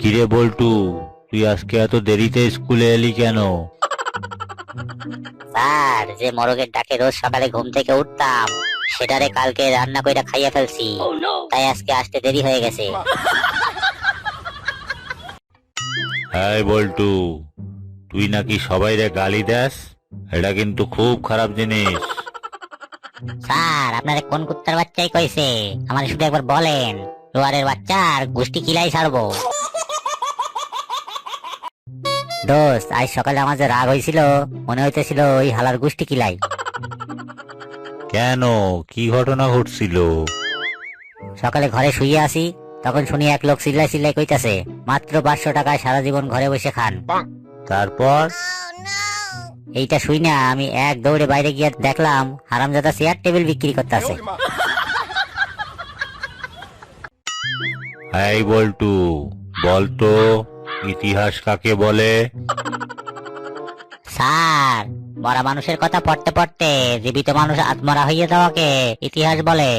কিরে বল্টু তুই আজকে এত দেরিতে স্কুলে এলি কেন? স্যার যে মোরগের ডাকে রোজ সকালে ঘুম থেকে উঠতাম সেটারে কালকে রান্না কইরা খাইয়া ফেলছি। তাই আজকে আসতে দেরি হয়ে গেছে। হ্যাঁ বল্টু তুই নাকি সবাইরে গালি দেস? এটা কিন্তু খুব খারাপ জিনিস। স্যার আপনারে কোন কুত্তার বাচ্চাই কইছে? আমার শুধু একবার বলেন লোয়ারের বাচ্চার গোষ্ঠী কিলাই ছাড়বো। দোস্ত আজ সকালে আমার যে রাগ হয়েছিল মনে হইতেছিল ওই হালার গোষ্ঠী কিলাই কেন? কি ঘটনা ঘটছিল? সকালে ঘরে শুয়ে আসি তখন শুনি এক লোক চিল্লাই চিল্লাই কইতাছে মাত্র পাঁচশো টাকায় সারা জীবন ঘরে বসে খান। তারপর? এইটা শুই না আমি এক দৌড়ে বাইরে গিয়ে দেখলাম হারামজাদা চেয়ার টেবিল বিক্রি করতেছে। হ্যাঁ বল্টু বলতো ইতিহাস কাকে বলে? স্যার মরা মানুষের কথা পড়তে পড়তে জীবিত মানুষ আত্মরা হইয়া যাওয়াকে ইতিহাস বলে।